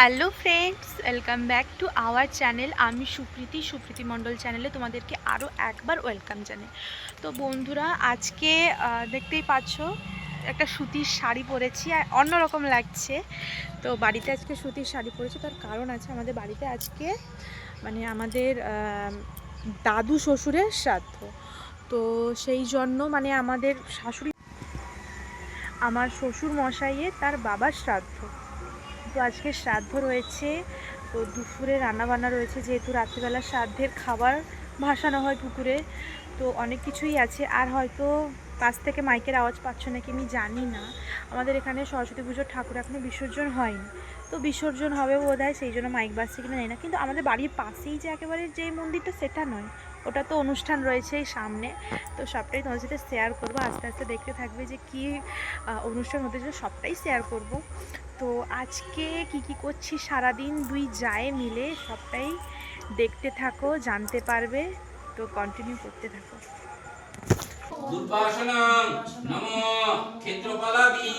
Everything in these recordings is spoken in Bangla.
Hello friends, welcome back to our channel. আমি সুপ্রীতি সুপ্রীতি মণ্ডল চ্যানেলে তোমাদেরকে আরও একবার ওয়েলকাম জানাই। তো বন্ধুরা, আজকে দেখতেই পাচ্ছ, একটা সুতির শাড়ি পরেছি আর অন্যরকম লাগছে। তো বাড়িতে আজকে সুতির শাড়ি পরেছি, তার কারণ আছে আমাদের বাড়িতে আজকে মানে আমাদের দাদু শ্বশুরের শ্রাদ্ধ। তো সেই জন্য মানে আমাদের শাশুড়ি, আমার শ্বশুর মশাইয়ে তার বাবার শ্রাদ্ধ। তো আজকে শ্রাদ্ধ রয়েছে, তো দুপুরে রান্নাবান্না রয়েছে, যেহেতু রাত্রিবেলা শ্রাদ্ধের খাবার ভাসানো হয় পুকুরে, তো অনেক কিছুই আছে। আর হয়তো পাশ থেকে মাইকের আওয়াজ পাচ্ছ নাকি আমি জানি না। আমাদের এখানে সরস্বতী পুজোর ঠাকুর এখনও বিসর্জন হয়নি। তো বিসর্জন হবে বোধ হয় সেই জন্য মাইক বাজছে কিনা জানি না। কিন্তু আমাদের বাড়ির পাশেই যে একেবারে যে মন্দিরটা, সেটা নয়। ওটা তো অনুষ্ঠান রয়েছে এই সামনে। তো সবটাই তোমাদের সাথে শেয়ার করব। আস্তে আস্তে দেখতে থাকবে যে কী অনুষ্ঠান হতে চলেছে, সবটাই শেয়ার করব। তো আজকে কি কি করছি, সারাদিন দুই যায় মিলে সবটাই দেখতে থাকো, জানতে পারবে। তো কন্টিনিউ করতে থাকো। দুর্বাসনং নমো ক্ষেত্রপালাদি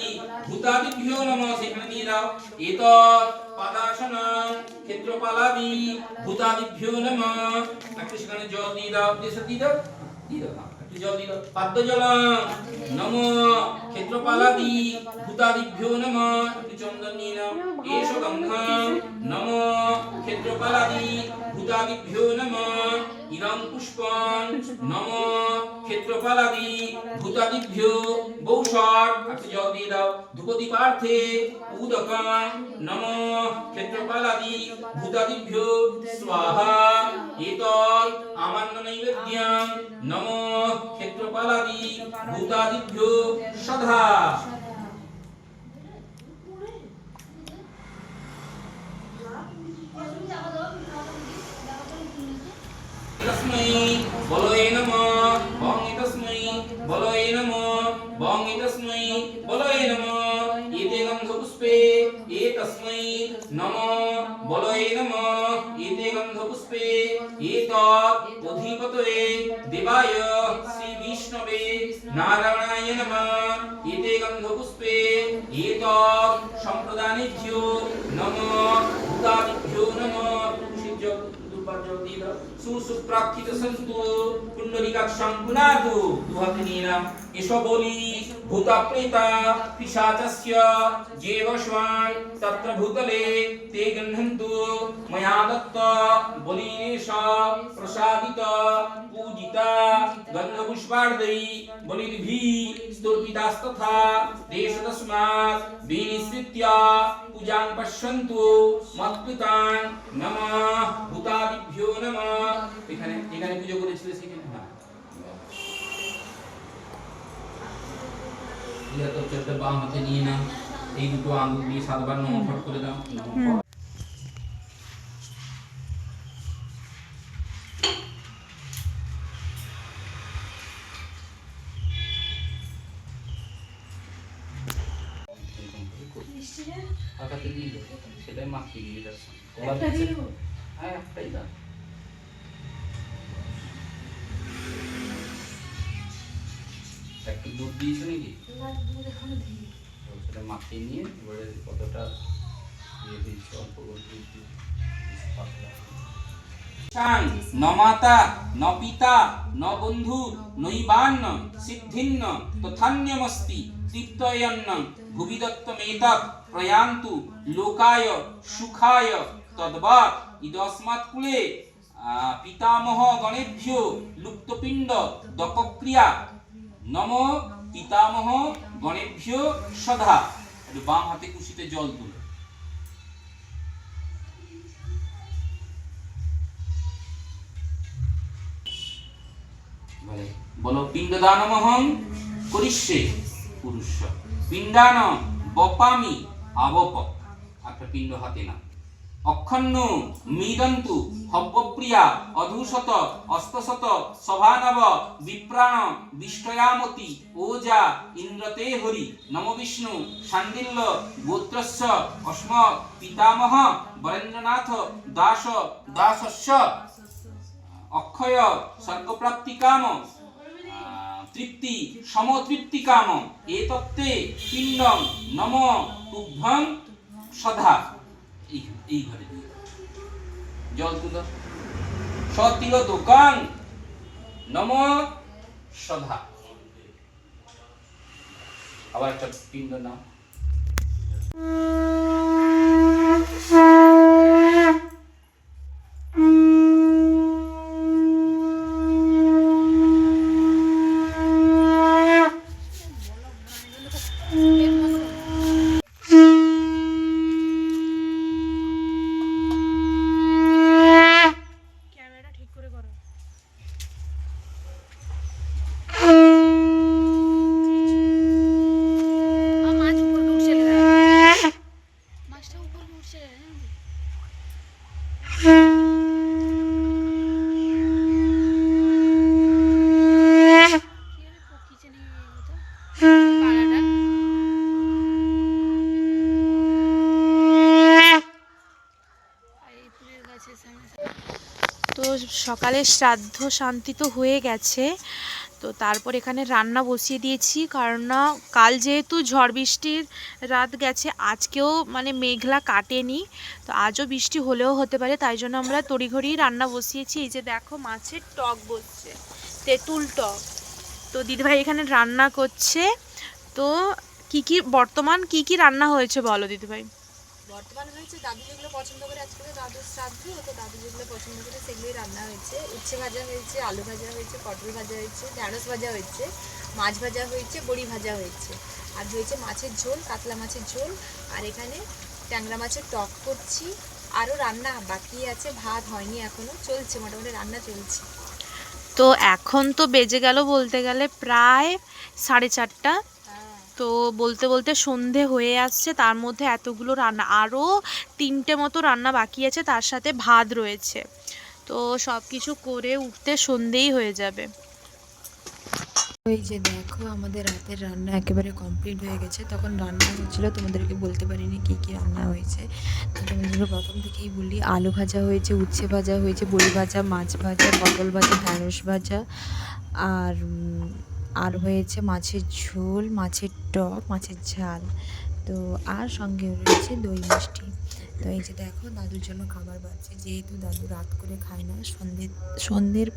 ভূতাদিভ্যো নমো সেখানে দিয়ে দাও। এত পাদাসনং ক্ষেত্রপালাদি ভূতাদিভ্যো নমো। হ্যাঁ, জলং ক্ষেত্রপালাদি ভূতাদিভ্যো নমো। একটু চন্দন নিয়ে নাও। গন্ধং নমো ক্ষেত্রপালাদি ভূতাদিভ্যো নমো। নমো ক্ষেত্রপালাদি ভূতাদিভ্যো বৌষট একটু জল দিয়ে দাও। ধূপদীপার্থে উদকং নমো। ক্ষেত্রপালাদি ভূতাদিভ্যো স্বাহা। এতৎ আমান্ন নৈবেদ্যং নমো। ক্ষেত্রপালাদি ভূতাদিভ্যো সদা তস্मै বলয়ে নমঃ। বলো এই নম বং ইতস্মৈ বলো এই নম, ইতে গন্ধ পুষ্পে এ তস্মৈ, নম বলো এই নম, ইতে গন্ধ পুষ্পে এ তৎ অধিপতয়ে দেবায় শ্রী বিষ্ণবে নারায়ণায় নম। ইতে গন্ধ পুষ্পে এ তৎ সম্প্রদানিভ্যো নম, ভূতাদিভ্যো নম। সিদ্ধ সূর্য সুসুপ্রাক্ষিত সন্তু কুণ্ডলিকাক্ষং পুনাতু দুহাতে নিয়ে নাম এসো বলি ভূতা প্রেতা পিশাচস্য যেব স্বান তত্র ভূতলে তে গৃহন্তু ময়া দত্ত বলিনেশ প্রসাদিত পূজিতা গন্ধপুষ্পার্দৈ বলির্ভি স্তর্পিতাস্তথা দেশতস্মাৎ বিনিসৃত্য পূজাং পশ্যন্তু মৎকৃতান নমঃ ভূতাদিভ্যো নমঃ এখানে এখানে পুজো করেছিল সেখানে হ্যাঁ ইয়া তো চলতে বাম হাতে নিয়ে নাও। এই দুটো আঙ্গুল দিয়ে সাতবার নমঃ করে দাও। নমঃ হাতাতে দিয়ে দাও সেটাই মাখিয়ে দিয়ে দেবো? হ্যাঁ একটাই একটু দুধ দিয়েছ নাকি? সেটা মাখিয়ে নিয়ে এবারে কতটা দিয়ে দিচ্ছি অল্প করে দুধ দিয়ে পাতলা চান ন মাতা ন পিতা ন বন্ধু নৈবান্ন সিদ্ধিন্ন তথান্যমস্তি তৃপ্তয়ন্ন ভুবি দত্তমেতৎ প্রয়ান্তু, লোকায়, সুখায় তদ্বাৎ ইদস্মাৎ কুলে পিতামহ গণেভ্যো, লুপ্তপিণ্ড দকক্রিয়া নম পিতামহ গণেভ্যো একটু বাম হাতে কুশিতে জল তুলো। বলো, পিণ্ডদানমহং করিষ্যে পুরুষ। পিণ্ডান বপামি আবপ একটা পিণ্ড হাতে না অক্ষণ্য মৃদন্তু হব্যপ্রিয়া অধুশত অস্তশত সভানব বিপ্রাণ বিষ্টয়ামতি ওজা ইন্দ্রতে হরি নম বিষ্ণু সান্দিল্য গোত্রস্য অস্ম পিতামহ বরেন্দ্রনাথ দাস দাসস্য। অক্ষয় স্বর্গপ্রাপ্তি কাম। আহ, তৃপ্তি সমতৃপ্তি কাম এতত্তে পিণ্ডং নম তুভ্যং সদা। এই এই ঘরে। জল তুলো। সত্যিগ দোকান নম সধা আবার একটা পিণ্ড নাও। সকালে শ্রাদ্ধ শান্তি তো হয়ে গেছে, তো তারপর এখানে রান্না বসিয়ে দিয়েছি। কারণ না, কাল যেহেতু ঝড় বৃষ্টির রাত গেছে, আজকেও মানে মেঘলা কাটেনি, তো আজও বৃষ্টি হলেও হতে পারে। তাই জন্য আমরা তড়িঘড়ি রান্না বসিয়েছি। এই যে দেখো, মাছের টক বসছে, তেঁতুল টক। তো দিদিভাই এখানে রান্না করছে। তো কি কি, বর্তমান কি কি রান্না হয়েছে বলো দিদিভাই? বর্তমান হয়েছে দাদু যেগুলো পছন্দ করে, আজকে তো দাদুর শ্রাদ্ধ, তো দাদু যেগুলো পছন্দ করে সেগুলোই রান্না হয়েছে। উচ্ছে ভাজা হয়েছে, আলু ভাজা হয়েছে, পটল ভাজা হয়েছে, ঢ্যাঁড়স ভাজা হয়েছে, মাছ ভাজা হয়েছে, বড়ি ভাজা হয়েছে। আর হয়েছে মাছের ঝোল, কাতলা মাছের ঝোল, আর এখানে ট্যাংরা মাছের টক করছি। আরও রান্না বাকি আছে, ভাত হয়নি এখনও চলছে, মোটামুটি রান্না চলছে। তো এখন তো বেজে গেল বলতে গেলে প্রায় সাড়ে চারটা। তো বলতে বলতে সন্ধে হয়ে আসছে। তার মধ্যে এতগুলো রান্না আরও তিনটে মতো রান্না বাকি আছে। তার সাথে ভাত রয়েছে। তো সব কিছু করে উঠতে সন্ধেই হয়ে যাবে। এই যে দেখো, আমাদের রাতের রান্না একেবারে কমপ্লিট হয়ে গেছে। তখন রান্না হচ্ছিল, তোমাদেরকে বলতে পারিনি কি কি রান্না হয়েছে। তো তোমাদেরকে প্রথম থেকেই বলি, আলু ভাজা হয়েছে, উচ্ছে ভাজা হয়েছে, বড়ি ভাজা, মাছ ভাজা, পটল ভাজা, ঢ্যাঁড়স ভাজা, আর আর হয়েছে মাছের ঝোল, মাছের টক, মাছের ঝাল। তো আর সঙ্গে রয়েছে দই মিষ্টি। তো এই যে দেখো, দাদুর জন্য খাবার বাড়ছে। যেহেতু দাদু রাত করে খায় না, সন্ধে, সন্ধ্যের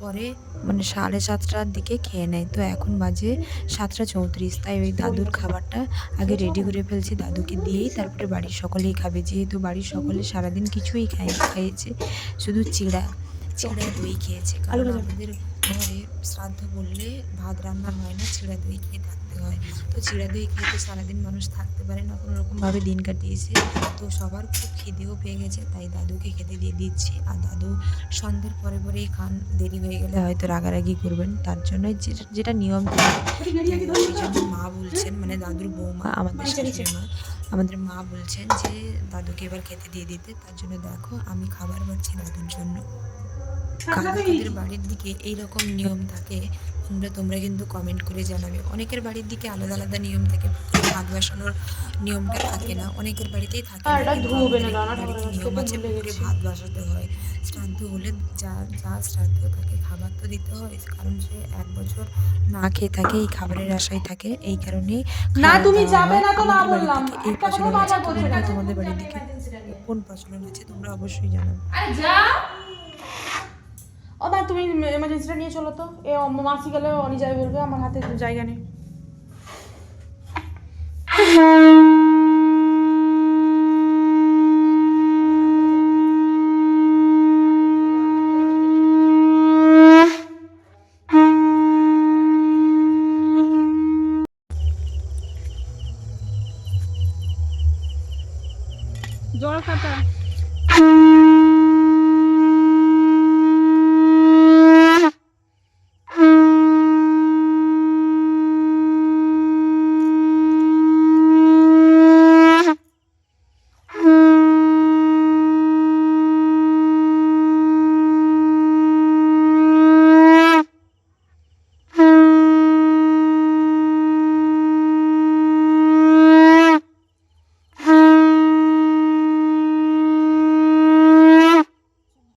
পরে মানে সাড়ে সাতটার দিকে খেয়ে নেয়। তো এখন বাজে সাতটা চৌত্রিশ। তাই ওই দাদুর খাবারটা আগে রেডি করে ফেলছি। দাদুকে দিয়েই তারপরে বাড়ির সকলেই খাবে। যেহেতু বাড়ির সকলে সারাদিন কিছুই খায় খেয়েছে শুধু চিড়া চিড়া দই খেয়েছে। কারণ আমাদের ঘরে শ্রাদ্ধ বললে ভাত রান্না হয় না, চিড়া দই খেয়ে থাকতে হয়। তো চিড়া দই খেয়ে তো সারাদিন মানুষ থাকতে পারে না, কোনো রকমভাবে দিন কাটিয়েছে। তো সবার খুব খিদেও পেয়ে গেছে, তাই দাদুকে খেতে দিয়ে দিচ্ছি। আর দাদু সন্ধ্যের পরে পরেই খান, দেরি হয়ে গেলে হয়তো রাগারাগি করবেন। তার জন্য যেটা নিয়ম মা বলছেন মানে দাদুর বৌমা, আমাদের মা আমাদের মা বলছেন যে, দাদুকে এবার খেতে দিয়ে দিতে। তার জন্য দেখো, আমি খাবার বাড়ছি দাদুর জন্য। কাদের বাড়ির দিকে এইরকম নিয়ম থাকে। তোমরা তোমরা কিন্তু কমেন্ট করে জানাবে। অনেকের বাড়ির দিকে আলাদা আলাদা নিয়ম থাকে ভাত বসানোর নিয়মটা থাকে না। অনেকের বাড়িতেই থাকে না, কিন্তু আমাদের বাড়িতে নিয়ম আছে পুকুরে ভাত বসাতে হয়। শ্রাদ্ধ হলে যা যা শ্রাদ্ধ তাকে খাবার তো দিতে হয়। কারণ সে এক বছর না খেয়ে থাকে এই খাবারের আশায় থাকে। এই কারণেই না, তুমি যাবে না তো না বললাম। এই প্রচলন আছে। তোমাদের বাড়ির দিকে কোন প্রচলন আছে তোমরা অবশ্যই জানাবে। ও মা তুমি এমার্জেন্সিটা নিয়ে চলো তো। এ মাসি গেলে অনি যাবে বলবে, আমার হাতে জায়গা নেই। জল